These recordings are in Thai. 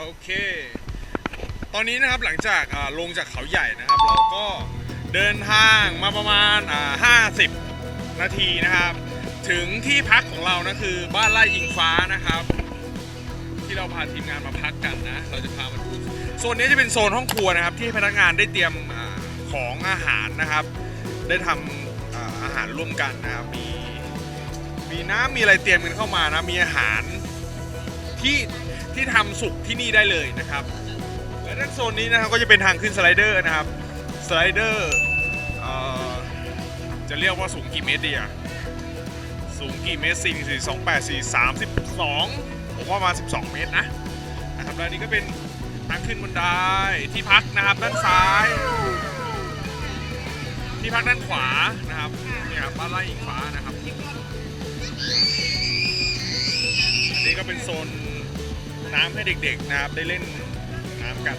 โอเค ตอนนี้นะครับหลังจากลงจากเขาใหญ่นะครับ เราก็เดินทางมาประมาณ 50 นาทีนะครับ ถึงที่พักของเรานะคือบ้านไร่อิงฟ้านะครับ ที่เราพาทีมงานมาพักกันนะ เราจะพามาดูโซนนี้จะเป็นโซนห้องครัวนะครับ ที่พนักงานได้เตรียมอของอาหารนะครับ ได้ทำอาหารร่วมกันนะครับมีมีน้ำมีอะไรเตรียมกันเข้ามานะมีอาหาร ที่ที่ทำสุกที่นี่ได้เลยนะครับ และด้านโซนนี้นะครับก็จะเป็นทางขึ้นสไลเดอร์นะครับ สไลเดอร์จะเรียกว่าสูงกี่เมตรดีอะสูงกี่เมตรสี่สี่สองแปดสี่สามสิบสองผมว่าประมาณสิบสองเมตรนะนะครับแล้วนี้ก็เป็นทางขึ้นบันไดที่พักนะครับด้านซ้าย ที่พักด้านขวานะครับเนี่ยครับบ้านไร่อิงฟ้านะครับ อันนี้ก็เป็นโซน น้ำให้เด็กๆนะครับได้เล่นน้ำกัน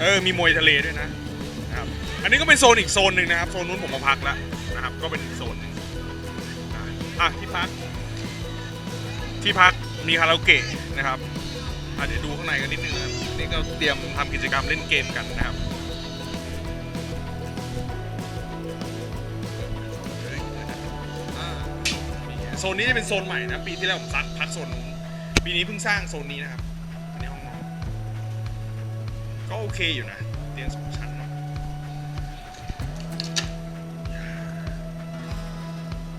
เออมีมวยทะเลด้วยนะนะครับอันนี้ก็เป็นโซนอีกโซนหนึ่งนะครับโซนนู้นผมมาพักแล้วนะครับ ก็เป็นอีกโซนหนึ่งอะที่พัก ที่พักมีคาราโอเกะนะครับอาจจะเดี๋ยวดูข้างในกันนิดนึงนะนี่ก็เตรียมทำกิจกรรมเล่นเกมกันนะครับโซนนี้จะเป็นโซนใหม่นะ ปีที่แล้วผมพักพักโซนนู้น ปีนี้เพิ่งสร้างโซนนี้นะครับอันนี้ห้องนอนก็โอเคอยู่นะเตียงสองชั้นเนอะ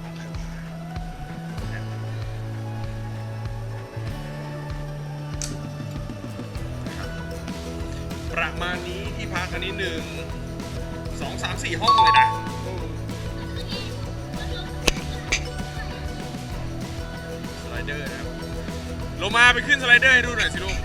ห้องใครวะเนี่ยนะครับประมาณนี้ที่พักอันนี้หนึ่งสองสามสี่ห้องเลยนะสไลเดอร์นะครับ ลงมาไปขึ้นสไลเดอร์ให้ดูหน่อยสิลูก